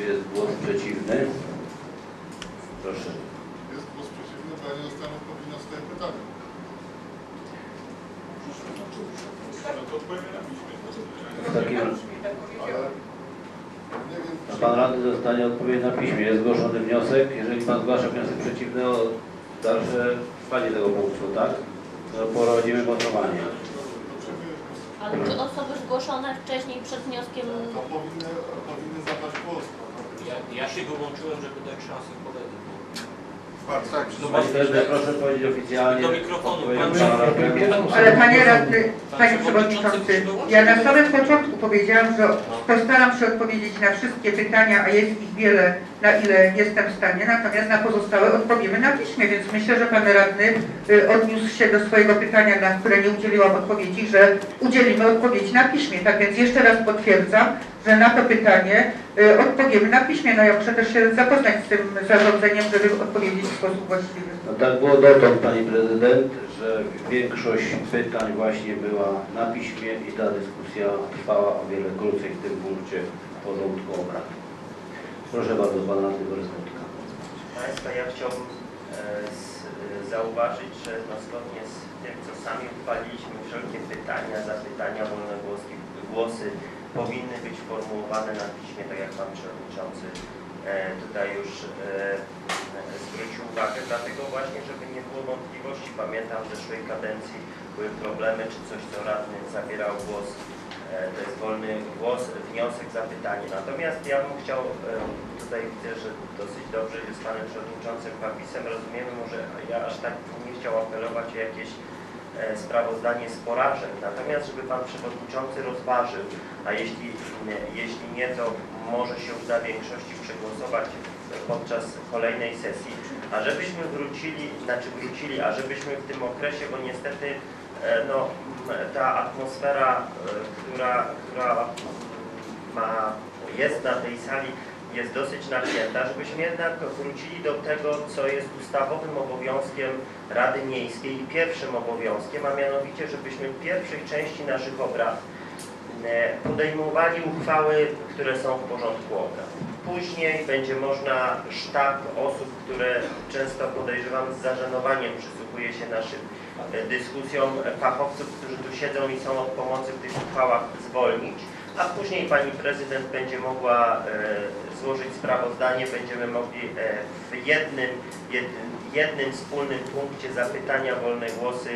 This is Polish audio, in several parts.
Czy jest głos przeciwny? Proszę. Jest głos przeciwny, bo ja nie dostałem odpowiedzi na swoje pytanie. No to odpowiemy na piśmie. W takim Ale wiem, czy... pan radny dostanie odpowiedź na piśmie. Jest zgłoszony wniosek. Jeżeli pan zgłasza wniosek przeciwny o dalsze trwanie tego punktu, tak? To prowadzimy głosowanie. Ale czy osoby zgłoszone wcześniej przed wnioskiem To powinny, powinny zabrać. Ja, się wyłączyłem, żeby dać szansę kolegom. Tak. No proszę powiedzieć oficjalnie. Do mikrofonu. Pan. Ale panie radny, panie przewodniczący, ja na samym początku powiedziałam, że postaram się odpowiedzieć na wszystkie pytania, a jest ich wiele, na ile jestem w stanie, natomiast na pozostałe odpowiemy na piśmie, więc myślę, że pan radny y, odniósł się do swojego pytania, na które nie udzieliłam odpowiedzi, że udzielimy odpowiedzi na piśmie. Tak więc jeszcze raz potwierdzam, że na to pytanie y, odpowiemy na piśmie. No ja muszę też się zapoznać z tym zarządzeniem, żeby odpowiedzieć w sposób właściwy. No tak było dotąd, pani prezydent, że większość pytań właśnie była na piśmie i ta dyskusja trwała o wiele krócej w tym punkcie porządku obrad. Proszę bardzo, pan radny Boryskotka. Państwa, ja chciałbym e, e, zauważyć, że no, zgodnie z tym, co sami uchwaliliśmy, wszelkie pytania, zapytania, wolnogłoskie głosy powinny być formułowane na piśmie, tak jak Pan Przewodniczący e, tutaj już zwrócił uwagę, dlatego właśnie, żeby nie było wątpliwości. Pamiętam w zeszłej kadencji były problemy, czy coś, co radny zabierał głos to jest wolny głos, wniosek, zapytanie. Natomiast ja bym chciał, e, tutaj widzę, że dosyć dobrze jest z Panem Przewodniczącym Papisem, rozumiemy, może ja aż tak nie chciał apelować o jakieś e, sprawozdanie z porażek. Natomiast, żeby Pan Przewodniczący rozważył, a jeśli, jeśli nie, to może się uda większości przegłosować podczas kolejnej sesji, a żebyśmy wrócili, znaczy wrócili, a żebyśmy w tym okresie, bo niestety e, no, m, ta atmosfera, e, która, która ma, jest na tej sali, jest dosyć napięta, żebyśmy jednak wrócili do tego, co jest ustawowym obowiązkiem Rady Miejskiej i pierwszym obowiązkiem, a mianowicie, żebyśmy w pierwszej części naszych obrad e, podejmowali uchwały, które są w porządku obrad. Później będzie można sztab osób, które często podejrzewam z zażenowaniem przysłuchuje się naszym e, dyskusjom, e, fachowców, którzy tu siedzą i są od pomocy w tych uchwałach zwolnić, a później pani prezydent będzie mogła e, złożyć sprawozdanie, będziemy mogli e, w jednym, jednym, jednym wspólnym punkcie zapytania, wolne głosy,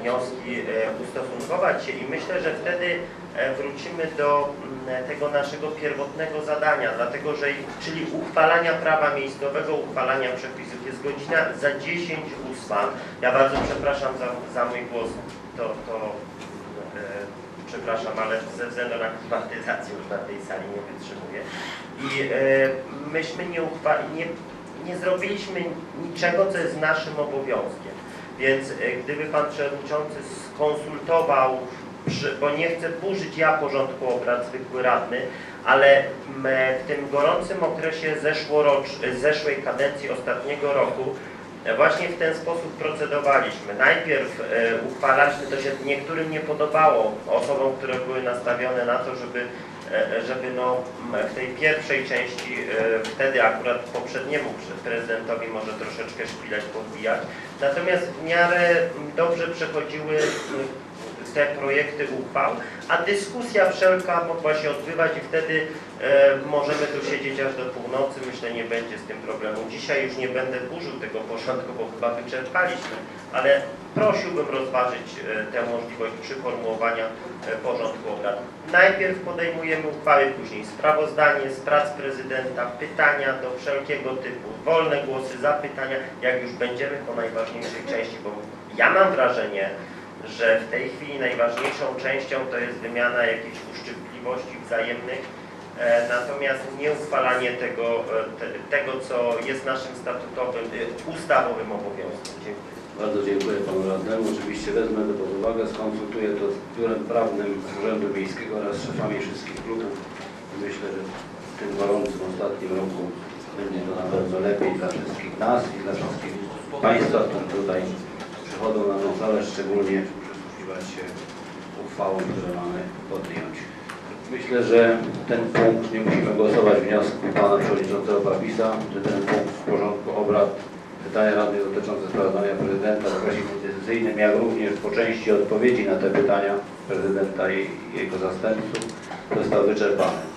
wnioski e, ustosunkować się i myślę, że wtedy e, wrócimy do mm, tego naszego pierwotnego zadania, dlatego że, czyli uchwalania prawa miejscowego, uchwalania przepisów. Jest godzina za 10 ósma. Ja bardzo przepraszam za, za mój głos, to, to e, przepraszam, ale ze względu na klimatyzację już na tej sali nie wytrzymuję. I e, myśmy nie, uchwa- nie, nie zrobiliśmy niczego, co jest naszym obowiązkiem. Więc e, gdyby Pan Przewodniczący skonsultował, bo nie chcę burzyć ja porządku obrad zwykły radny, ale m, w tym gorącym okresie zeszłorocz, zeszłej kadencji ostatniego roku e, właśnie w ten sposób procedowaliśmy. Najpierw e, uchwalaliśmy, to się niektórym nie podobało, osobom, które były nastawione na to, żeby e, żeby no, w tej pierwszej części, e, wtedy akurat poprzedniemu pre- prezydentowi może troszeczkę szpileć, podbijać, natomiast w miarę dobrze przechodziły te projekty uchwał, a dyskusja wszelka mogła się odbywać i wtedy e, możemy tu siedzieć aż do północy, myślę nie będzie z tym problemu. Dzisiaj już nie będę burzył tego porządku, bo chyba wyczerpaliśmy, ale prosiłbym rozważyć e, tę możliwość przyformułowania e, porządku obrad. Najpierw podejmujemy uchwały, później sprawozdanie z prac prezydenta, pytania do wszelkiego typu, wolne głosy, zapytania, jak już będziemy po najważniejszej części, bo ja mam wrażenie, że w tej chwili najważniejszą częścią to jest wymiana jakichś uszczypliwości wzajemnych, e, natomiast nie uchwalanie tego, e, te, tego, co jest naszym statutowym, e, ustawowym obowiązkiem. Dziękuję. Bardzo dziękuję panu radnemu. Oczywiście wezmę to pod uwagę, skonsultuję to z biurem prawnym Urzędu Miejskiego oraz z szefami wszystkich klubów. Myślę, że w tym gorącym ostatnim roku będzie to na pewno lepiej dla wszystkich nas i dla wszystkich Państwa, którzy tutaj przychodzą na tę salę, szczególnie przysłuchiwać się uchwałom, które mamy podjąć. Myślę, że ten punkt, nie musimy głosować wniosku pana przewodniczącego Papisa, że ten punkt w porządku obrad pytania radnych dotyczące sprawozdania prezydenta w okresie decyzyjnym, jak również po części odpowiedzi na te pytania prezydenta i jego zastępców został wyczerpany.